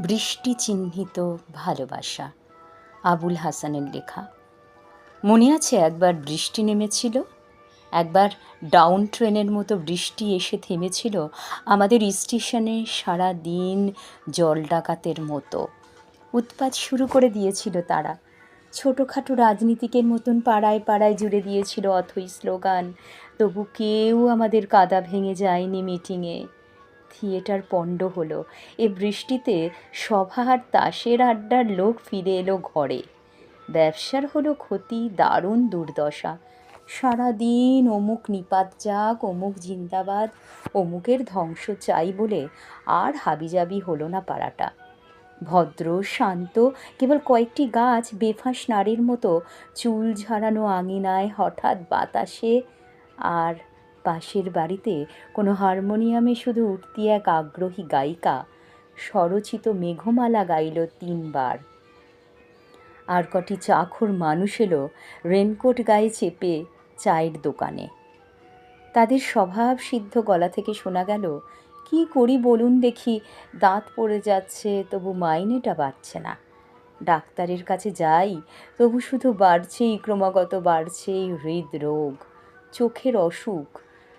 বৃষ্টি চিহ্নিত ভালোবাসা। আবুল হাসানের লেখা। মনে আছে একবার বৃষ্টি নেমেছিল? একবার ডাউন ট্রেনের মতো বৃষ্টি এসে থেমেছিল আমাদের স্টেশনে সারা দিন জল ডাকাতের মতো। উৎপাত শুরু করে দিয়েছিল তারা। ছোটোখাটো রাজনীতিকের মতন পাড়ায় পাড়ায় জুড়ে দিয়েছিল অথই স্লোগান, তবু কেউ আমাদের কাদা ভেঙে যায়নি মিটিংয়ে থিয়েটার পণ্ড হলো। এ বৃষ্টিতে সভা আর তাসের আড্ডার লোক ফিরে এলো ঘরে। ব্যবসার হলো ক্ষতি, দারুণ দুর্দশা। সারাদিন অমুক নিপাত যাক, অমুক জিন্দাবাদ, অমুকের ধ্বংস চাই বলে আর হাবিজাবি হলো না পাড়াটা। ভদ্র, শান্ত, কেবল কয়েকটি গাছ, বেফাঁস নারীর মতো চুল ঝাড়ানো আঙিনায় হঠাৎ বাতাসে আর পাশের বাড়িতে কোনো হারমোনিয়ামে শুধু উঠতি এক আগ্রহী গায়িকা, স্বরচিত মেঘমালা গাইল তিনবার। আর কটি চাখর মানুষ এলো রেনকোট গায়ে চেপে চায়ের দোকানে। তাদের স্বভাব সিদ্ধ গলা থেকে শোনা গেল, কি করি বলুন দেখি, দাঁত পড়ে যাচ্ছে, তবু মাইনেটা বাড়ছে না। ডাক্তারের কাছে যাই, তবু শুধু বাড়ছেই, ক্রমাগত বাড়ছেই হৃদরোগ, চোখের অসুখ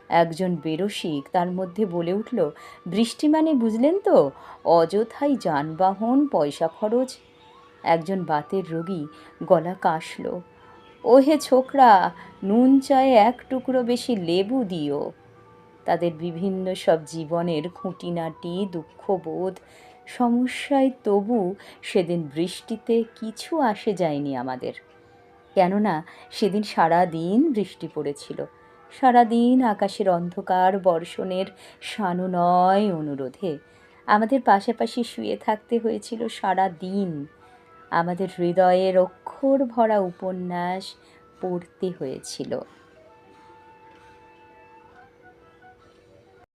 একজন বেরসিক তার মধ্যে বলে উঠল, বৃষ্টি মানে বুঝলেন তো? অযথাই যানবাহন, পয়সা খরচ। একজন বাতের রোগী গলা কাশল, ওহে ছোকরা, নুন চায়ে এক টুকরো বেশি লেবু দিও। তাদের বিভিন্ন সব জীবনের খুঁটিনাটি, দুঃখবোধ, সমস্যায় তবু সেদিন বৃষ্টিতে কিছু আসে যায়নি আমাদের। কেননা সেদিন সারা দিন বৃষ্টি পড়েছিল। সারাদিন আকাশের অন্ধকার, বর্ষণের সানুনয় অনুরোধে। আমাদের পাশাপাশি শুয়ে থাকতে হয়েছিল সারা দিন আমাদের হৃদয়ের অক্ষর ভরা উপন্যাস পড়তে হয়েছিল।